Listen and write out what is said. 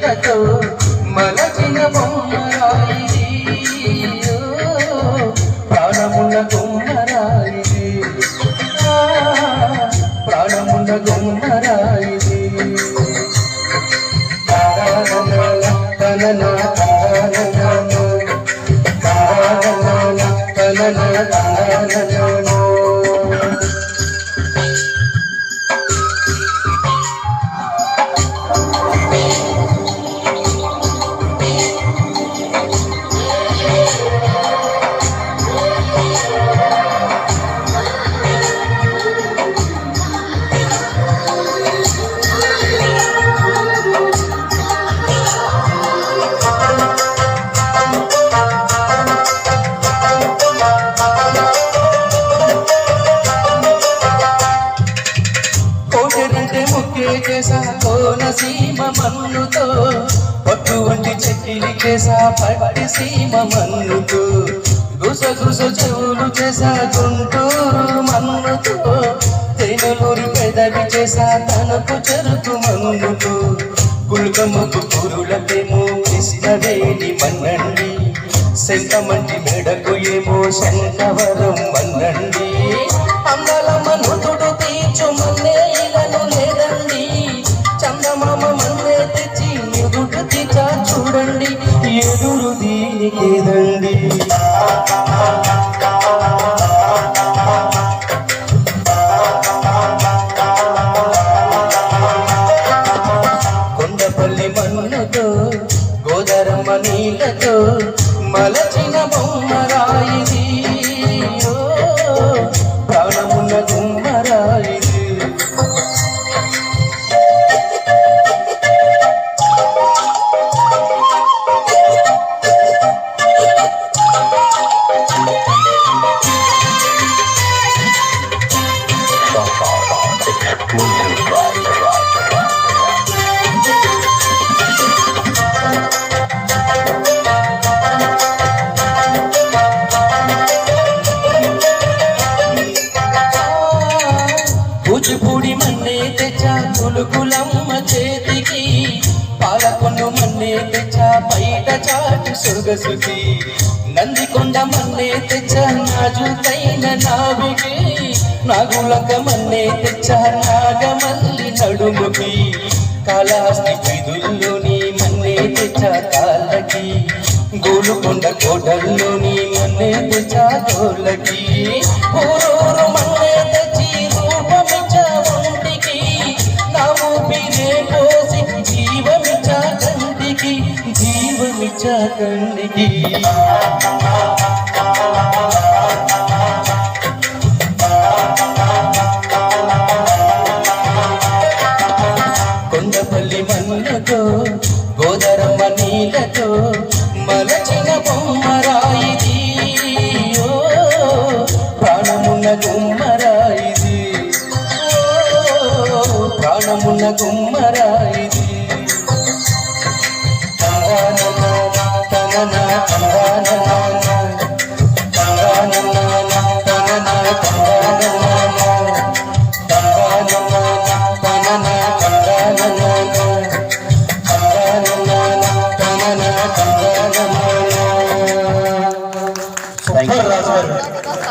కవితతో మలచిన బొమ్మరాయి ప్రాణమున్న గుమ్మరాయి ప్రాణమున్న గుమ్మరాయి తననా తననా తననా తననా సీమ మన్నుతో పట్టువంటి వంటి చేసా పట్టి సీమ మన్నుతో. గుస గుస చెవులు చేసా గుంటూరు మన్నుతో తేనెలూరు పెదవి చేసా తనకు చెరుకు మన్నుతో. గుల్కమ్మకు పురులకేమో కృష్ణవేణి మన్నండి శంఖమంటి మెడకు ఏమో శంఖవరం మన్నండి. అందల మనుతుడు తీర్చు మన్నే గోదరమ్మ మల చాటు సొగసుకి నందికొండ మన్నే తెచ్చా నాజుకైన నావికి నాగులక మన్నే తెచ్చా నాగమల్లి నడుముకి. కాళహస్తి వీధుల్లోని మన్నే తెచ్చా కాళ్ళకి. గోలుకొండ కోటల్లోని మన్నే తెచ్చా కోళ్ళకి ఊరూరు జీవమిచ్చ కొండపల్లి మన్నుతో గోదరమ్మ నీళ్ళతో మలచిన బొమ్మరాయిది ప్రాణమున్న గుమ్మరాయిది ప్రాణమున్న గుమ్మరాయి